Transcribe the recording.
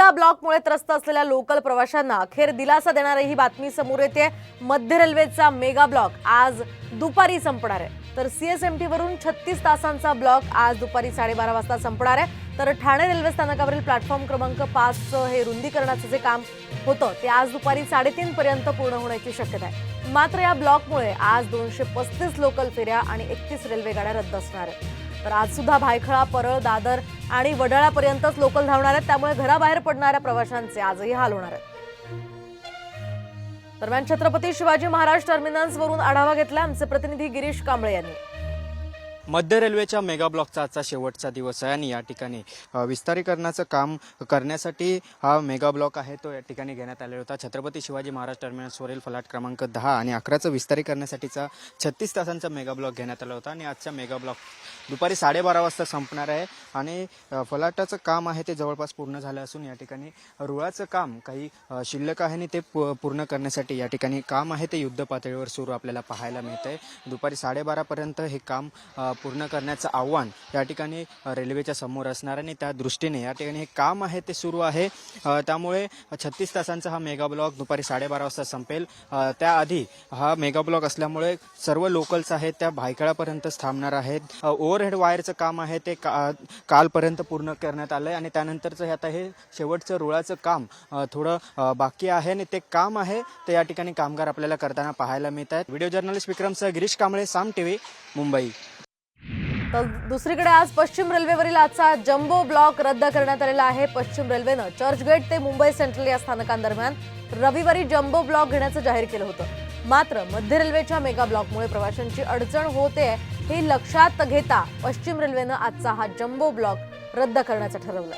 Mega ब्लॉकमुळे त्रस्त असलेल्या local प्रवाशांना अखेर दिलासा देणारी ही बातमी समोर येते. मध्य रेल्वेचा मेगा ब्लॉक आज दुपारी संपणार आहे. तर सीएसएमटी वरून छत्तीस तासांचा ब्लॉक आज दुपारी साडेबारा वाजता संपणार आहे. तर ठाणे रेल्वे स्थानकावरील प्लॅटफॉर्म क्रमांक पाचचं हे रुंदीकरणाचं जे काम होतं ते आज दुपारी साडेतीन पर्यंत पूर्ण होण्याची शक्यता आहे. मात्र या ब्लॉकमुळे आज दोनशे पस्तीस लोकल फेऱ्या आणि एकतीस रेल्वे गाड्या रद्द असणार आहेत. तर आज सुद्धा भायखळा परळ दादर आणि वडाळापर्यंतच लोकल धावणार आहेत. त्यामुळे घराबाहेर पडणाऱ्या प्रवाशांचे आजही हाल होणार आहेत. दरम्यान छत्रपती शिवाजी महाराज टर्मिनल्सवरून आढावा घेतला. आमचे प्रतिनिधी गिरीश कांबळे यांनी. मध्य रेल्वेच्या मेगा ब्लॉकचा आजचा शेवटचा दिवस आहे आणि या ठिकाणी विस्तारीकरणाचं काम करण्यासाठी हा मेगा ब्लॉक आहे तो या ठिकाणी घेण्यात आलेला होता. छत्रपती शिवाजी महाराज टर्मिनसवरील फलाट क्रमांक दहा आणि अकराचं विस्तारीकरणासाठीचा छत्तीस तासांचा मेगा ब्लॉक घेण्यात आला होता आणि आजचा मेगा ब्लॉक दुपारी साडेबारा वाजता संपणार आहे आणि फलाटाचं काम आहे ते जवळपास पूर्ण झालं असून या ठिकाणी रुळाचं काम काही शिल्लक आहे आणि ते पूर्ण करण्यासाठी या ठिकाणी काम आहे ते युद्ध पातळीवर सुरू आपल्याला पाहायला मिळत आहे दुपारी साडेबारापर्यंत हे काम पूर्ण करण्याचं आव्हान या ठिकाणी रेल्वेच्या समोर असणार आणि त्या दृष्टीने या ठिकाणी हे काम आहे ते सुरू आहे. त्यामुळे छत्तीस तासांचा हा मेगा ब्लॉक दुपारी साडेबारा वाजता संपेल. त्याआधी हा मेगा ब्लॉक असल्यामुळे सर्व लोकल्स आहेत त्या भायखळापर्यंतच थांबणार आहेत. ओव्हरहेड वायरचं काम आहे ते का कालपर्यंत पूर्ण करण्यात आलं आहे आणि त्यानंतरचं हे आता हे शेवटचं रुळाचं काम थोडं बाकी आहे आणि ते काम आहे ते या ठिकाणी कामगार आपल्याला करताना पाहायला मिळत आहेत व्हिडिओ जर्नलिस्ट विक्रमसह गिरीश कांबळे साम टीव्ही मुंबई. तर दुसरीकडे आज पश्चिम रेल्वेवरील आजचा जम्बो ब्लॉक रद्द करण्यात आलेला आहे. पश्चिम रेल्वेनं चर्चगेट ते मुंबई सेंट्रल या स्थानकांदरम्यान रविवारी जम्बो ब्लॉक घेण्याचं जाहीर केलं होतं. मात्र मध्य रेल्वेच्या मेगा ब्लॉकमुळे प्रवाशांची अडचण होते हे लक्षात घेता पश्चिम रेल्वेनं आजचा हा जम्बो ब्लॉक रद्द करण्याचं ठरवलं